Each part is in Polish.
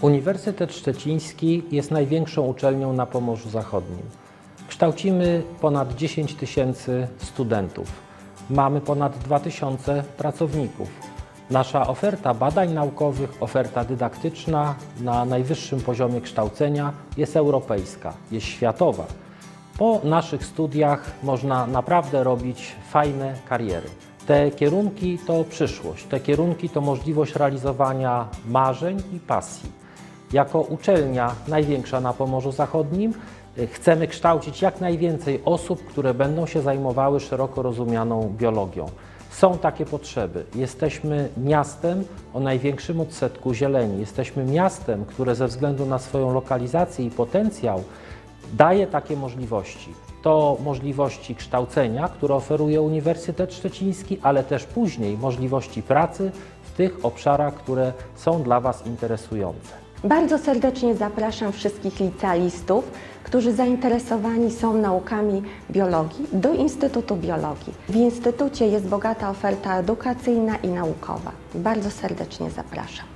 Uniwersytet Szczeciński jest największą uczelnią na Pomorzu Zachodnim. Kształcimy ponad 10 tysięcy studentów. Mamy ponad 2000 pracowników. Nasza oferta badań naukowych, oferta dydaktyczna na najwyższym poziomie kształcenia jest europejska, jest światowa. Po naszych studiach można naprawdę robić fajne kariery. Te kierunki to przyszłość, te kierunki to możliwość realizowania marzeń i pasji. Jako uczelnia największa na Pomorzu Zachodnim chcemy kształcić jak najwięcej osób, które będą się zajmowały szeroko rozumianą biologią. Są takie potrzeby. Jesteśmy miastem o największym odsetku zieleni. Jesteśmy miastem, które ze względu na swoją lokalizację i potencjał daje takie możliwości. To możliwości kształcenia, które oferuje Uniwersytet Szczeciński, ale też później możliwości pracy w tych obszarach, które są dla Was interesujące. Bardzo serdecznie zapraszam wszystkich licealistów, którzy zainteresowani są naukami biologii, do Instytutu Biologii. W Instytucie jest bogata oferta edukacyjna i naukowa. Bardzo serdecznie zapraszam.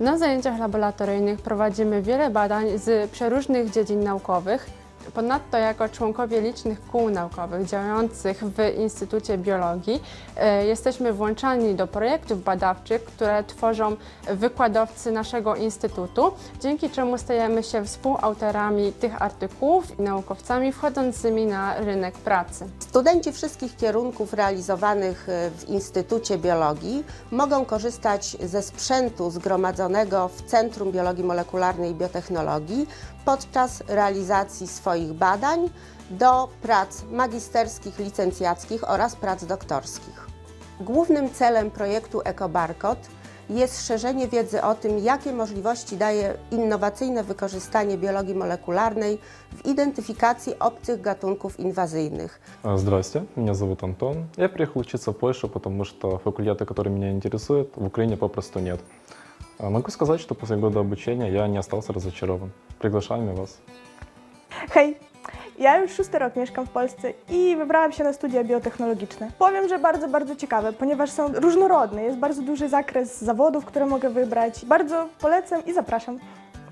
Na zajęciach laboratoryjnych prowadzimy wiele badań z przeróżnych dziedzin naukowych. Ponadto jako członkowie licznych kół naukowych działających w Instytucie Biologii e, jesteśmy włączani do projektów badawczych, które tworzą wykładowcy naszego Instytutu, dzięki czemu stajemy się współautorami tych artykułów i naukowcami wchodzącymi na rynek pracy. Studenci wszystkich kierunków realizowanych e, w Instytucie Biologii mogą korzystać ze sprzętu zgromadzonego w Centrum Biologii Molekularnej i Biotechnologii podczas realizacji swoich badań do prac magisterskich, licencjackich oraz prac doktorskich. Głównym celem projektu EcoBarcode jest szerzenie wiedzy o tym, jakie możliwości daje innowacyjne wykorzystanie biologii molekularnej w identyfikacji obcych gatunków inwazyjnych. А, Здрасте, меня зовут Антон. Я приехал учиться в Польшу, потому что факультета, который меня интересует, в Украине попросту нет. А Могу сказать, что после года обучения я не остался разочарован. Приглашаем и вас. Hej, ja już szósty rok mieszkam w Polsce i wybrałam się na studia biotechnologiczne. Powiem, że bardzo, bardzo ciekawe, ponieważ są różnorodne, jest bardzo duży zakres zawodów, które mogę wybrać. Bardzo polecam i zapraszam.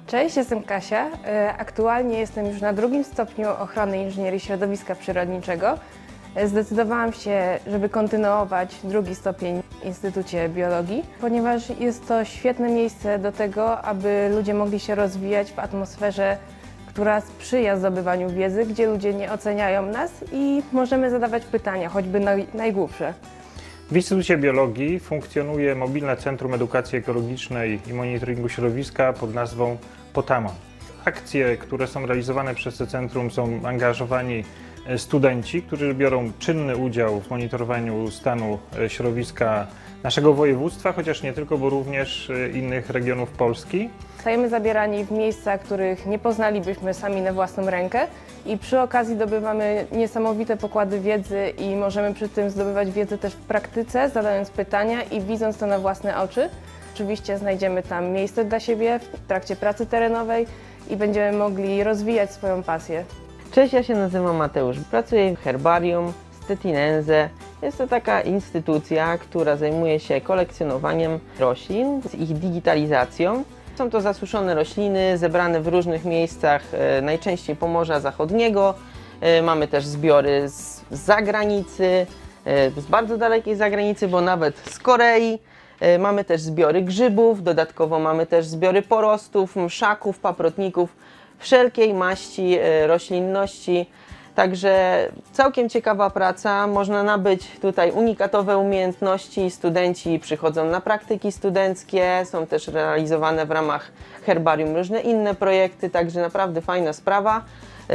Cześć, jestem Kasia. E, Aktualnie jestem już na drugim stopniu ochrony inżynierii środowiska przyrodniczego. E, Zdecydowałam się, żeby kontynuować drugi stopień w Instytucie Biologii, ponieważ jest to świetne miejsce do tego, aby ludzie mogli się rozwijać w atmosferze, która sprzyja zdobywaniu wiedzy, gdzie ludzie nie oceniają nas i możemy zadawać pytania, choćby naj, najgłupsze. W Instytucie Biologii funkcjonuje mobilne Centrum Edukacji Ekologicznej i Monitoringu Środowiska pod nazwą POTAMA. Akcje, które są realizowane przez to centrum są angażowani e, studenci, którzy biorą czynny udział w monitorowaniu stanu e, środowiska naszego województwa, chociaż nie tylko, bo również e, innych regionów Polski. Stajemy zabierani w miejsca, których nie poznalibyśmy sami na własną rękę i przy okazji zdobywamy niesamowite pokłady wiedzy i możemy przy tym zdobywać wiedzę też w praktyce, zadając pytania i widząc to na własne oczy. Oczywiście znajdziemy tam miejsce dla siebie w trakcie pracy terenowej i będziemy mogli rozwijać swoją pasję. Cześć, ja się nazywam Mateusz. Pracuję w herbarium Stettinense. Jest to taka instytucja, która zajmuje się kolekcjonowaniem roślin, z ich digitalizacją. Są to zasuszone rośliny zebrane w różnych miejscach, e, najczęściej Pomorza Zachodniego. E, Mamy też zbiory z zagranicy, e, z bardzo dalekiej zagranicy, bo nawet z Korei. Mamy też zbiory grzybów, dodatkowo mamy też zbiory porostów, mszaków, paprotników, wszelkiej maści roślinności. Także całkiem ciekawa praca. Można nabyć tutaj unikatowe umiejętności. Studenci przychodzą na praktyki studenckie, są też realizowane w ramach herbarium różne inne projekty, także naprawdę fajna sprawa. Yy,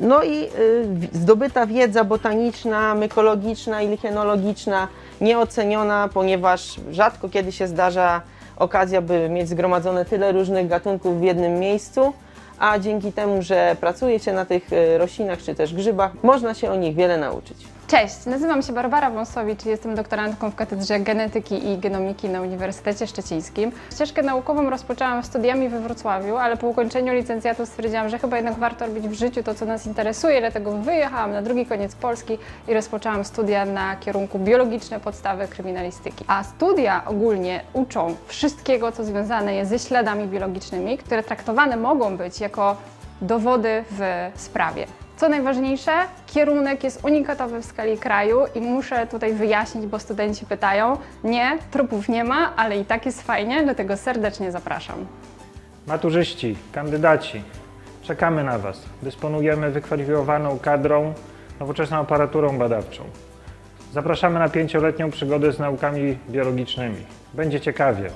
No i wi- zdobyta wiedza botaniczna, mykologiczna i lichenologiczna nieoceniona, ponieważ rzadko kiedy się zdarza okazja, by mieć zgromadzone tyle różnych gatunków w jednym miejscu, a dzięki temu, że pracuje się na tych yy, roślinach czy też grzybach, można się o nich wiele nauczyć. Cześć, nazywam się Barbara Wąsowicz i jestem doktorantką w Katedrze Genetyki i Genomiki na Uniwersytecie Szczecińskim. Ścieżkę naukową rozpoczęłam studiami we Wrocławiu, ale po ukończeniu licencjatu stwierdziłam, że chyba jednak warto robić w życiu to, co nas interesuje, dlatego wyjechałam na drugi koniec Polski i rozpoczęłam studia na kierunku biologiczne podstawy kryminalistyki. A studia ogólnie uczą wszystkiego, co związane jest ze śladami biologicznymi, które traktowane mogą być jako dowody w sprawie. Co najważniejsze, kierunek jest unikatowy w skali kraju i muszę tutaj wyjaśnić, bo studenci pytają, nie, trupów nie ma, ale i tak jest fajnie, dlatego serdecznie zapraszam. Maturzyści, kandydaci, czekamy na Was. Dysponujemy wykwalifikowaną kadrą, nowoczesną aparaturą badawczą. Zapraszamy na pięcioletnią przygodę z naukami biologicznymi. Będzie ciekawie.